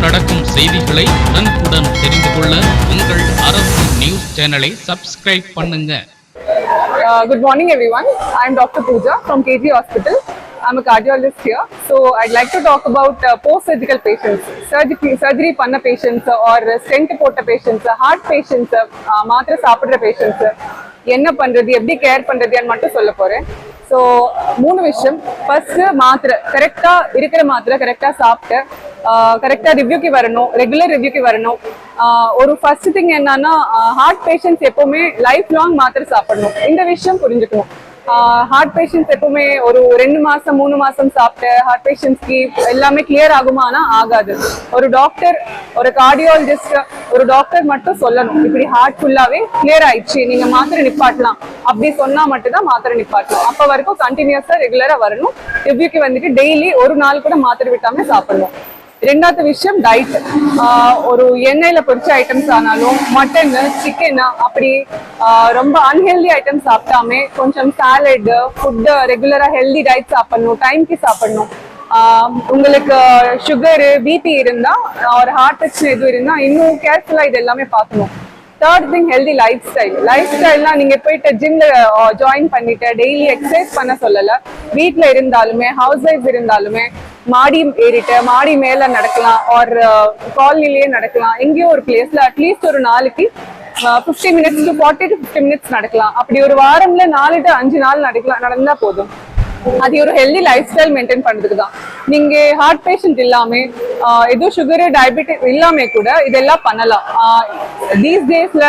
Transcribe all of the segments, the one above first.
நாடெங்கும் நடக்கும் செய்திகளை உடனுக்குடன் தெரிந்து கொள்ள உங்கள் அரசு நியூஸ் சேனலை சப்ஸ்கிரைப் பண்ணுங்க Uh, good morning, everyone. I'm Dr. Pooja from KG Hospital. I'm a cardiologist here. So I'd like to talk about uh, post-surgical patients, surgery, surgery பண்ண patients or stent போட்ட patients, heart patients, uh, மாத்திரை சாப்பிடுற patients, என்ன பண்றது எப்படி care பண்றதுன்னு மட்டும் சொல்ல போறேன் ஸோ மூணு விஷயம் ஃபர்ஸ்ட் மாத்திரை கரெக்டா இருக்கிற மாத்திரை கரெக்டா சாப்பிட்டு கரெக்டாக ரிவ்யூக்கு வரணும் ரெகுலர் ரிவ்யூக்கு வரணும். ஒரு ஃபர்ஸ்ட் திங் என்னன்னா ஹார்ட் பேஷண்ட்ஸ் எப்போவுமே லைஃப் லாங் மாத்திரை சாப்பிடணும். இந்த விஷயம் புரிஞ்சுக்கணும். ஹார்ட் பேஷண்ட்ஸ் எப்பவுமே ஒரு ரெண்டு மாசம் மூணு மாசம் சாப்பிட்டு ஹார்ட் பேஷண்ட்ஸ்க்கு எல்லாமே கிளியர் ஆகுமானா ஆகாது. ஒரு டாக்டர் ஒரு கார்டியாலஜிஸ்ட் ஒரு டாக்டர் மட்டும் சொல்லணும். இப்படி ஹார்ட் ஃபுல்லாவே கிளியர் ஆயிடுச்சு நீங்க மாத்திரை நிப்பாட்டலாம். அப்படி சொன்னா மட்டும்தான் மாத்திரை நிப்பாட்டலாம். அப்ப வரைக்கும் கண்டினியூஸா ரெகுலரா வரணும். ரிவ்யூக்கு வந்துட்டு டெய்லி ஒரு நாள் கூட மாத்திரை விட்டாம சாப்பிடணும். ரெண்டாவது விஷயம் டயட் ஒரு எண்ணெயில பொரிச்ச ஐட்டம்ஸ் ஆனாலும் மட்டன் சிக்கன் அப்படி ரொம்ப அன்ஹெல்தி ஐட்டம்ஸ் சாப்பிட்டாமே கொஞ்சம் சாலட் ஃபுட்டு ரெகுலரா ஹெல்தி டயட் சாப்பிடணும் டைம்க்கு சாப்பிடணும். உங்களுக்கு சுகரு பிபி இருந்தா ஒரு ஹார்ட் பிரச்சனை எதுவும் இருந்தா இன்னும் கேர்ஃபுல்லா இது எல்லாமே பார்க்கணும். Third thing healthy lifestyle life ஸ்டைல்னா நீங்க போயிட்டு ஜிம்ல ஜாயின் பண்ணிட்டு டெய்லி எக்ஸசைஸ் பண்ண சொல்லல. வீட்டில் இருந்தாலுமே ஹவுஸ் ஒய்ஃப் இருந்தாலுமே மாடி ஏறிட்டு மாடி மேல நடக்கலாம் ஒரு uh, காலனிலேயே நடக்கலாம். எங்கேயோ ஒரு பிளேஸ்ல அட்லீஸ்ட் ஒரு நாளைக்கு fifty minutes to forty to fifty minutes நடக்கலாம். அப்படி ஒரு வாரம்ல நாலு டு அஞ்சு நாள் நடக்கலாம் நடந்தா போதும். அது ஒரு ஹெல்தி லைஃப் ஸ்டைல் மெயின்டைன் பண்றதுக்கு தான் நீங்க ஹார்ட் பேஷண்ட் இல்லாம ஆஹ் எதுவும் சுகரு டயபெட்டிஸ் இல்லாம கூட இதெல்லாம் பண்ணலாம். தீஸ் டேஸ்ல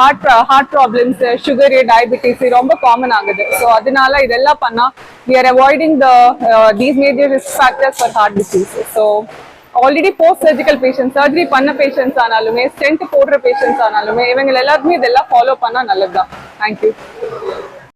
heart heart problems sugar diabetes ரொம்ப காமன் ஆகுது. ஸோ அதனால இதெல்லாம் பண்ணா we are avoiding the these major risk factors for heart disease so already post surgical patient surgery பண்ண பேஷண்ட்ஸ் ஆனாலுமே ஸ்டென்ட் போடுற பேஷண்ட்ஸ் ஆனாலுமே இவங்க எல்லாருக்குமே இதெல்லாம் ஃபாலோ பண்ணா நல்லதுதான். தேங்க்யூ